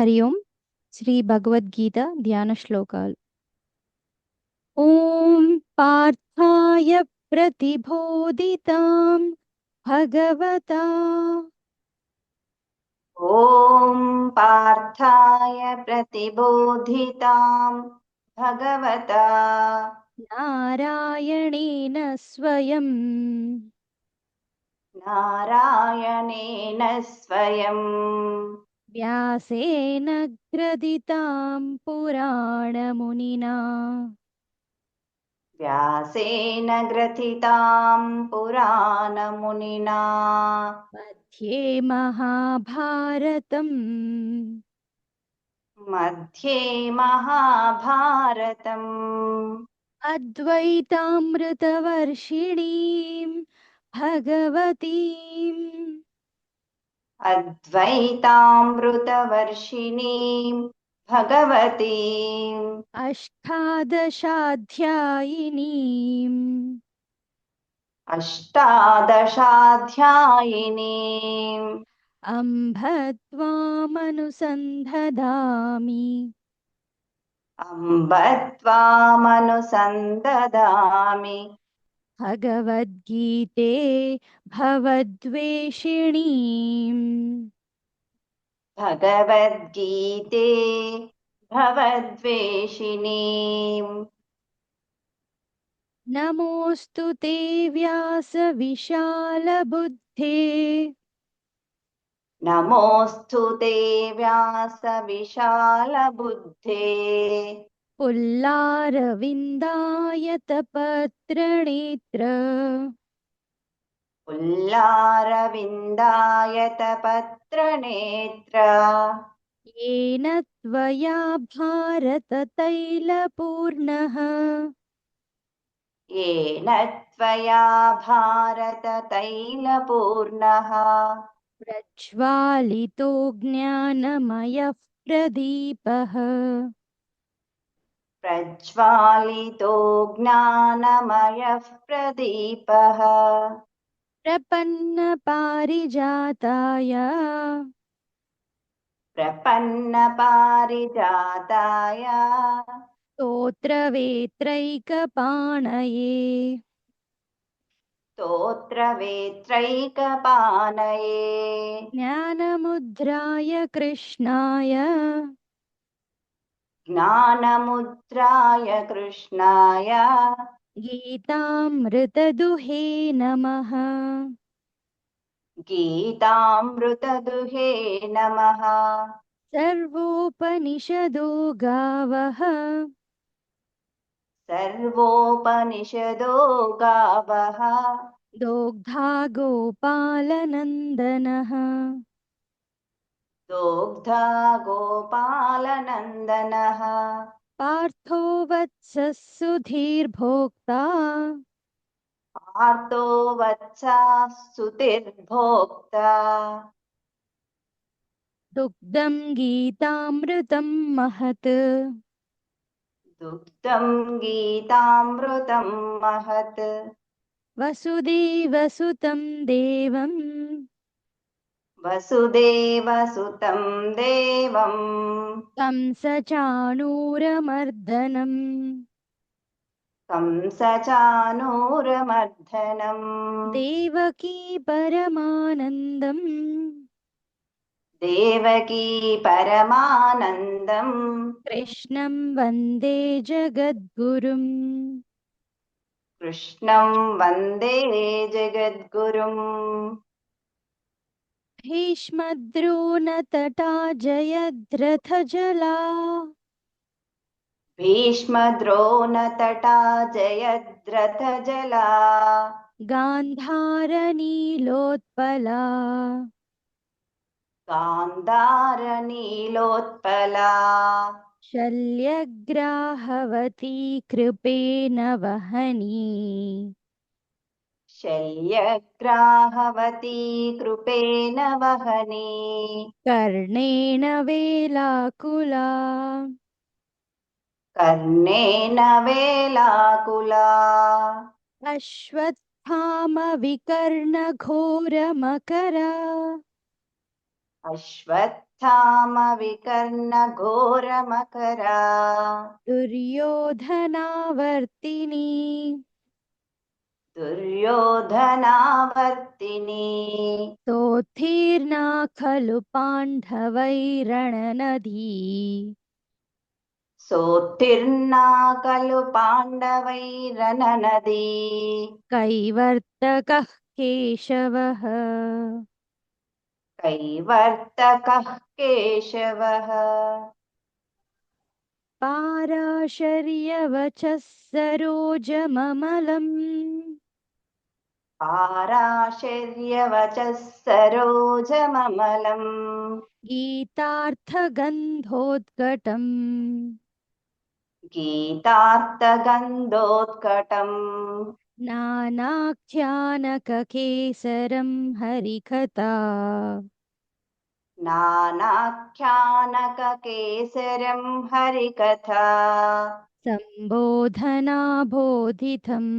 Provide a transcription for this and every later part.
హరి ఓం శ్రీ భగవద్గీత ధ్యాన శ్లోకాలు ఓం పార్థాయ ప్రతిబోధితాం భగవతా ॐ पार्थाय प्रतिबोधितां भगवता నారాయణేన స్వయం नारायणेन स्वयं व्यासेन ग्रदितां पुराणमुनिना। व्यासेन ग्रथितां पुराणमुनिना। मध्ये महाभारतम्। मध्ये महाभारतम्। अद्वैतामृतवर्षिणीं भगवतीम्। अद्वैतामृतवर्षिणीं भगवतीम्। अष्टादशाध्यायिनीम्। अष्टादशाध्यायिनीम्। अम्भ त्वा अम्ब त्वामनुसन्ददामि भगवद्गीते भवद्वेषिणी भगवद्गीते भवद्वेषिणी नमोस्तु ते व्यास विशाल बुद्धे नमोस्तु ते व्यास विशाल बुद्धे पुल्लारविन्दायतपत्रनेत्र पुल्लारविन्दायतपत्रनेत्र येन त्वया भारततैलपूर्णः येन त्वया भारततैलपूर्णः प्रज्वालितो ज्ञानमयः प्रदीपः प्रज्वालितो ज्ञानमयः प्रदीपः। प्रपन्नपारिजाताय। प्रपन्नपारिजाताय। स्तोत्रवेत्रैकपाणये। स्तोत्रवेत्रैकपाणये। ज्ञानमुद्राय कृष्णाय। ज्ञानमुद्राय कृष्णाय। गीतामृतदुहे नमः। गीतामृतदुहे नमः। सर्वोपनिषदो गावः। सर्वोपनिषदो गावः। दोग्धा गोपालनन्दनः। दोग्धा गोपालनन्दनः पार्थो वत्सः सुधीर्भोक्ता आर्तो वत्सा सुतिर्भोक्ता दुग्धं गीतामृतं महत्। दुग्धं गीतामृतं महत्। वसुदेवसुतं देवं वसुदेवसुतं देवं कंसचाणूरमर्दनम् देवकी परमानन्दम्। देवकी परमानन्दम्। कृष्णं वन्दे जगद्गुरुम्। कृष्णं वन्दे जगद्गुरुम् भीष्मद्रोणतटा जयद्रथजला। भीष्मद्रोणतटा जयद्रथजला। गान्धारनीलोत्पला। गान्धारनीलोत्पला। शल्यग्राहवती कृपेण वहनी। शल्यग्राहवती कृपेण वहनी। कर्णेन वेलाकुला। कर्णेन वेलाकुला। अश्वत्थामविकर्णघोरमकरा। अश्वत्थामविकर्णघोरमकरा। दुर्योधनावर्तिनी। दुर्योधनावर्तिनी सोत्तीर्णा खलु पाण्डवैरणनदी सोत्तीर्णा खलु पाण्डवैरननदी कैवर्तकः केशवः कैवर्तकः केशवः पाराशर्यवचः सरोजममलम् पाराशर्यवचः सरोजममलम् गीतार्थगन्धोद्गटम् गीतार्थगन्धोत्कटम् नानाख्यानककेसरं हरिकथा। नानाख्यानककेसरं हरिकथा। सम्बोधनाबोधितम्।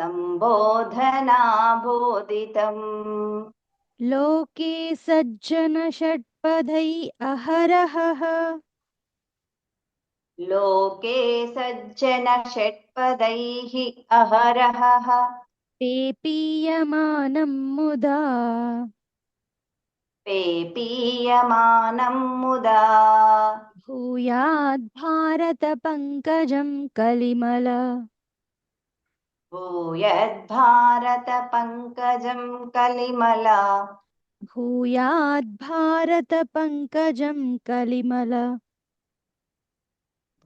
सम्बोधनाबोधितम्। लोके सज्जनषट्पदै अहरहः। लोके सज्जनषट्पदैः अहरहः। पेपीयमानं मुदा। पेपीयमानं मुदा। भूयाद्भारतपङ्कजं कलिमल। भूयद्भारतपङ्कजं कलिमला। भूयाद्भारतपङ्कजं कलिमल।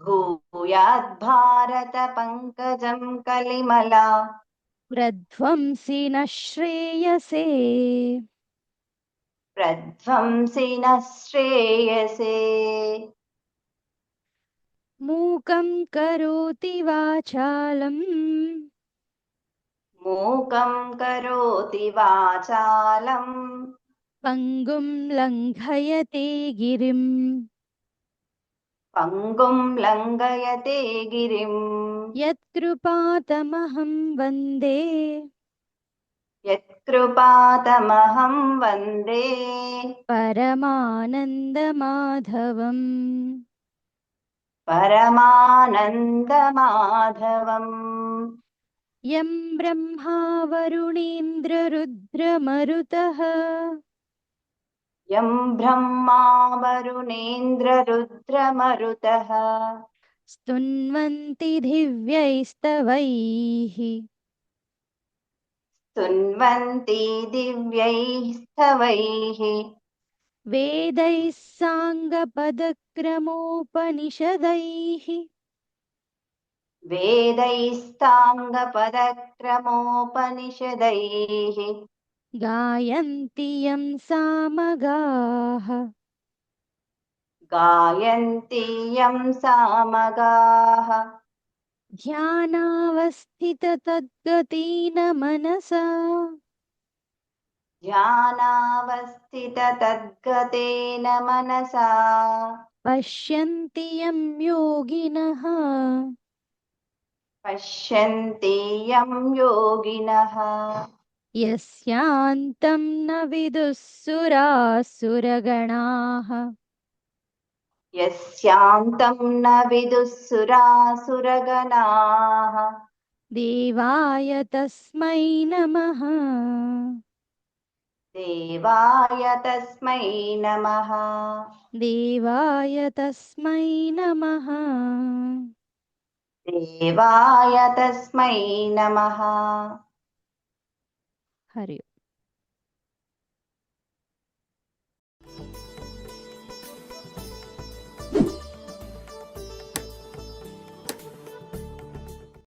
भूयाद्भारतपङ्कजं कलिमला। प्रध्वंसि न श्रेयसे प्रध्वंसि नः श्रेयसे मूकं करोति वाचालम्। मूकं करोति वाचालम् पङ्गुं लङ्घयते गिरिम्। पङ्गुं लङ्घयते गिरिम्। यत्कृपातमहं वन्दे। यत्कृपातमहं वन्दे। परमानन्दमाधवम्। परमानन्दमाधवम् यं ब्रह्मा वरुणेन्द्ररुद्रमरुतः। यं ब्रह्मा वरुणेन्द्ररुद्रमरुतः। स्तुन्वन्ति दिव्यैस्तवैः। स्तुन्वन्ति वेदैः साङ्गपदक्रमोपनिषदैः वेदैस्ताङ्गपदक्रमोपनिषदैः गायन्ति यं सामगाः गायन्ति यं सामगाः ध्यानावस्थिततद्गतेन मनसा ध्यानावस्थिततद्गतेन मनसा पश्यन्ति यं योगिनः पश्यन्ति यं योगिनः। यस्यान्तं न विदुःसुरासुरगणाः। यस्यान्तं न विदुः सुरासुरगणाः देवाय तस्मै नमः। देवाय तस्मै नमः। देवाय तस्मै नमः దేవాయ తస్మై నమ. హరి